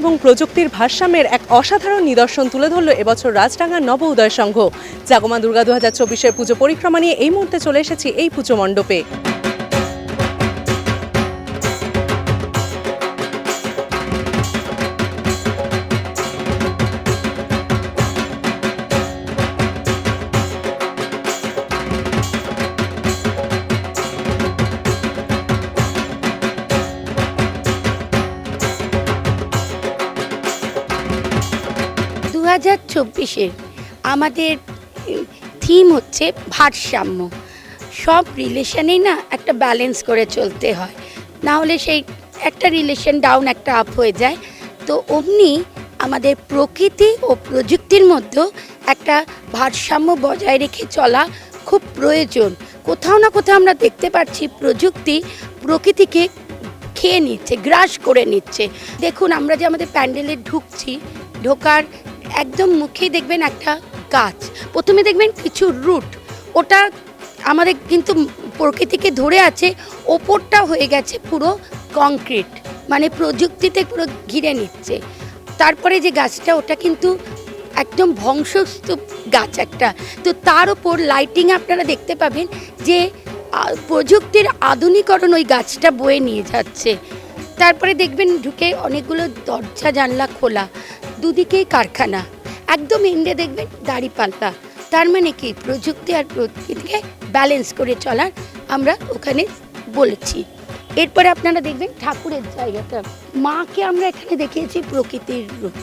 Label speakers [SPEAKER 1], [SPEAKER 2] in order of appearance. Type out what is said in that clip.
[SPEAKER 1] এবং প্রযুক্তির ভারসাম্যের এক অসাধারণ নিদর্শন তুলে ধরল এবছর রাজডাঙ্গার নব উদয় সংঘ। জাগমা দুর্গা দু হাজার চব্বিশের পুজো পরিক্রমা নিয়ে এই মুহূর্তে চলে এসেছি এই পুজো মণ্ডপে।
[SPEAKER 2] হাজার চব্বিশের আমাদের থিম হচ্ছে ভারসাম্য। সব রিলেশনেই না একটা ব্যালেন্স করে চলতে হয়। না হলে সেই একটা রিলেশন ডাউন একটা আপ হয়ে যায়। তো অমনি আমাদের প্রকৃতি ও প্রযুক্তির মধ্যেও একটা ভারসাম্য বজায় রেখে চলা খুব প্রয়োজন। কোথাও না কোথাও আমরা দেখতে পাচ্ছি প্রযুক্তি প্রকৃতিকে খেয়ে নিচ্ছে, গ্রাস করে নিচ্ছে। দেখুন আমরা যে আমাদের প্যান্ডেলে ঢুকছি, ঢোকার একদম মুখেই দেখবেন একটা গাছ। প্রথমে দেখবেন কিছু রুট। ওটা আমাদের কিন্তু প্রকৃতিকে ধরে আছে, ওপরটা হয়ে গেছে পুরো কংক্রিট মানে প্রযুক্তিতে পুরো ঘিরে নিচ্ছে। তারপরে যে গাছটা, ওটা কিন্তু একদম ধ্বংসস্তূপ গাছ একটা। তো তার ওপর লাইটিং আপনারা দেখতে পাবেন যে প্রযুক্তির আধুনিকরণ ওই গাছটা বয়ে নিয়ে যাচ্ছে। তারপরে দেখবেন ঢুকে অনেকগুলো দরজা, জানলা খোলা। দুদিকেই কারখানা। একদম এন্ডে দেখবেন দাড়ি পাল্টা। তার মানে কি? প্রযুক্তি আর প্রকৃতিকে ব্যালেন্স করে চলার আমরা ওখানে বলেছি। এরপরে আপনারা দেখবেন ঠাকুরের জায়গাটা। মাকে আমরা এখানে দেখিয়েছি প্রকৃতির রূপ।